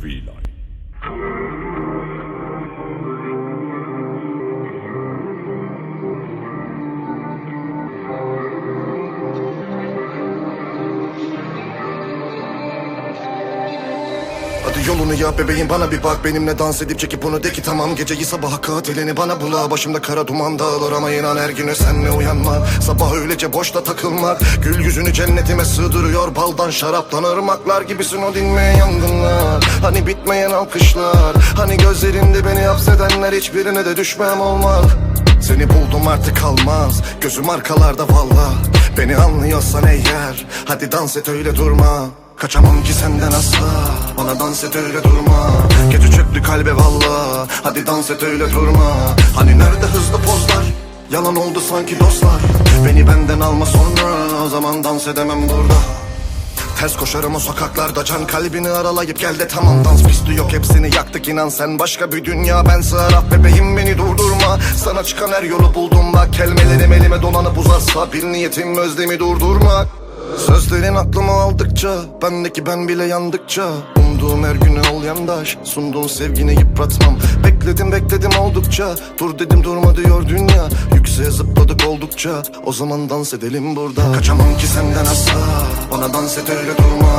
feline. Hadi yolunu yap bebeğim bana bir bak. Benimle dans edip çekip onu de ki tamam. Geceyi sabaha katilini bana bula. Başımda kara duman dağılır ama inan her güne senle uyanmak Sabah öylece boşta takılmak. Gül yüzünü cennetime sığdırıyor. Baldan şaraptan ırmaklar gibisin o dinmeyen yangınlar. Hani bitmeyen alkışlar. Hani gözlerinde beni hapsedenler Hiçbirine de düşmem olmaz. Seni buldum artık kalmaz. Gözüm arkalarda valla. Beni anlıyorsan eğer Hadi dans et öyle durma Kaçamam ki senden asla. Bana dans et öyle durma. Gece çöktü kalbe valla. Hadi dans et öyle durma. Hani nerede hızlı pozlar? Yalan oldu sanki dostlar. Beni benden alma sonra. O zaman dans edemem burada. Ters koşarım o sokaklarda. Can kalbini aralayıp gel de tamam. Dans pisti yok hepsini yaktık inan sen. Başka bir dünya ben sığaraf bebeğim beni durdurma. Sana çıkan her yolu buldum bak. Kelimelerim elime dolanıp uzarsa. Bir niyetim özlemi durdurmak Sözlerin aklımı aldıkça bendeki ben bile yandıkça Umduğum her güne ol yandaş sunduğun sevgini yıpratmam. Bekledim bekledim oldukça dur dedim durma diyor dünya. Yükseğe zıpladık oldukça o zaman dans edelim burada. Kaçamam ki senden asla bana dans et öyle durma.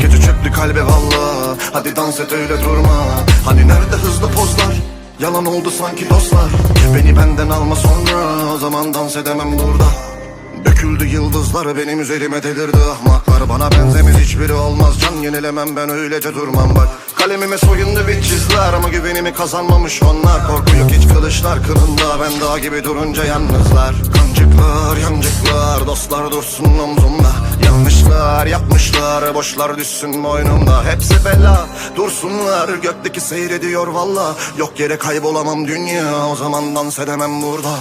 Gece çöktü kalbe valla Hadi dans et öyle durma. Hani nerede hızlı pozlar? Yalan oldu sanki dostlar. Beni benden alma sonra O zaman dans edemem burada Döküldü yıldızlar benim üzerime delirdi ahmaklar. Bana benzemez hiçbiri olmaz. Can yenilemem ben öylece durmam. Bak Kalemime soyundu bir çizler ama güvenimi kazanmamış onlar. Korku yok hiç kılıçlar kırında ben dağ gibi durunca yalnızlar. Kancıklar yancıklar dostlar dursun omzumda. Yanlışlar yapmışlar boşlar düşsün boynumda. Hepsi bela dursunlar. Gökteki seyrediyor valla. Yok yere kaybolamam dünya o zaman dans edemem burada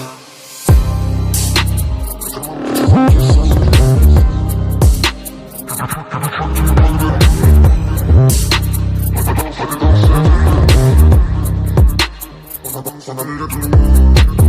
Sana böyle durma